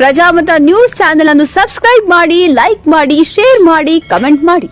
Prajamata news channel ಅನ್ನು subscribe ಮಾಡಿ, like ಮಾಡಿ, ಶೇರ್ ಮಾಡಿ, ಕಮೆಂಟ್ ಮಾಡಿ.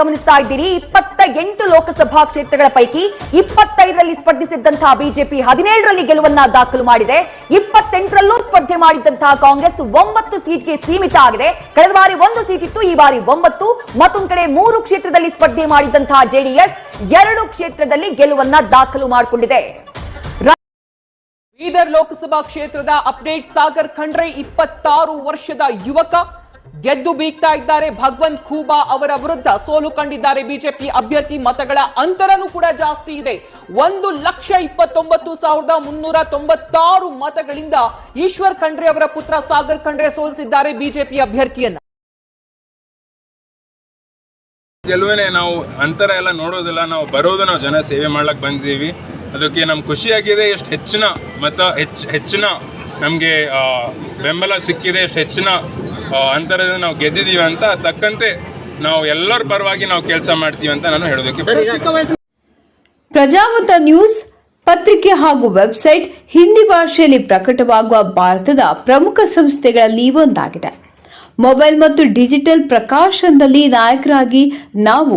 ಗಮನಿಸ್ತಾ ಇದ್ದೀರಿ. ಇಪ್ಪತ್ತ ಎಂಟು ಲೋಕಸಭಾ ಕ್ಷೇತ್ರಗಳ ಪೈಕಿ ಇಪ್ಪತ್ತೈದರಲ್ಲಿ ಸ್ಪರ್ಧಿಸಿದ್ದಂತಹ ಬಿಜೆಪಿ ಹದಿನೇಳರಲ್ಲಿ ಗೆಲುವನ್ನ ದಾಖಲು ಮಾಡಿದೆ. ಇಪ್ಪತ್ತೆಂಟರಲ್ಲೂ ಸ್ಪರ್ಧೆ ಮಾಡಿದ್ದಂತಹ ಕಾಂಗ್ರೆಸ್ ಒಂಬತ್ತು ಸೀಟ್ಗೆ ಸೀಮಿತ ಆಗಿದೆ. ಕಳೆದ ಬಾರಿ ಒಂದು ಸೀಟ್ ಇತ್ತು, ಈ ಬಾರಿ ಒಂಬತ್ತು. ಮತ್ತೊಂದು ಕಡೆ ಮೂರು ಕ್ಷೇತ್ರದಲ್ಲಿ ಸ್ಪರ್ಧೆ ಮಾಡಿದ್ದಂತಹ ಜೆಡಿಎಸ್ ಎರಡು ಕ್ಷೇತ್ರದಲ್ಲಿ ಗೆಲುವನ್ನ ದಾಖಲು ಮಾಡಿಕೊಂಡಿದೆ. ಬೀದರ್ ಲೋಕಸಭಾ ಕ್ಷೇತ್ರದ ಅಪ್ಡೇಟ್ ಸಾಗರ್ ಖಂಡ್ರೆ ಇಪ್ಪತ್ತಾರು ವರ್ಷದ ಯುವಕ ಗೆದ್ದು ಬೀಗ್ತಾ ಇದ್ದಾರೆ. ಭಗವಂತ್ ಖೂಬಾ ಅವರ ವಿರುದ್ಧ ಸೋಲು ಕಂಡಿದ್ದಾರೆ. ಬಿಜೆಪಿ ಅಭ್ಯರ್ಥಿ ಮತಗಳ ಅಂತರನೂ ಕೂಡ ಜಾಸ್ತಿ ಇದೆ. ಒಂದು ಲಕ್ಷ ಇಪ್ಪತ್ತೊಂಬತ್ತು ಸಾವಿರದ ಮುನ್ನೂರ ತೊಂಬತ್ತಾರು ಮತಗಳಿಂದ ಈಶ್ವರ್ ಖಂಡ್ರೆ ಅವರ ಪುತ್ರ ಸಾಗರ್ ಖಂಡ್ರೆ ಸೋಲಿಸಿದ್ದಾರೆ ಬಿಜೆಪಿ ಅಭ್ಯರ್ಥಿಯನ್ನ. ಗೆಲುವೇನೆ ನಾವು ಅಂತರ ಎಲ್ಲ ನೋಡೋದಿಲ್ಲ. ನಾವು ಬರೋದು ನಾವು ಜನ ಸೇವೆ ಮಾಡ್ಲಕ್ಕೆ ಬಂದಿದ್ದೀವಿ. ಅದಕ್ಕೆ ನಮ್ಗೆ ಖುಷಿಯಾಗಿದೆ ಎಷ್ಟು ಹೆಚ್ಚಿನ ಮತ್ತು ಹೆಚ್ಚು ಹೆಚ್ಚಿನ ನಮಗೆ ಬೆಂಬಲ ಸಿಕ್ಕಿದೆ ಎಷ್ಟು ಹೆಚ್ಚಿನ ಅಂತರದ ಅಂತರದಿಂದ ನಾವು ಗೆದ್ದಿದ್ದೀವಿ ಅಂತ ತಕ್ಕಂತೆ ನಾವು ಎಲ್ಲರ ಪರವಾಗಿ ನಾವು ಕೆಲಸ ಮಾಡ್ತೀವಿ ಅಂತ ನಾನು ಹೇಳೋದಕ್ಕೆ ಪ್ರಜಾಮತ ನ್ಯೂಸ್ ಪತ್ರಿಕೆ ಹಾಗೂ ವೆಬ್ಸೈಟ್ ಹಿಂದಿ ಭಾಷೆಯಲ್ಲಿ ಪ್ರಕಟವಾಗುವ ಭಾರತದ ಪ್ರಮುಖ ಸಂಸ್ಥೆಗಳಲ್ಲಿ ಒಂದಾಗಿದೆ. ಮೊಬೈಲ್ ಮತ್ತು ಡಿಜಿಟಲ್ ಪ್ರಕಾಶನದಲ್ಲಿ ನಾಯಕರಾಗಿ ನಾವು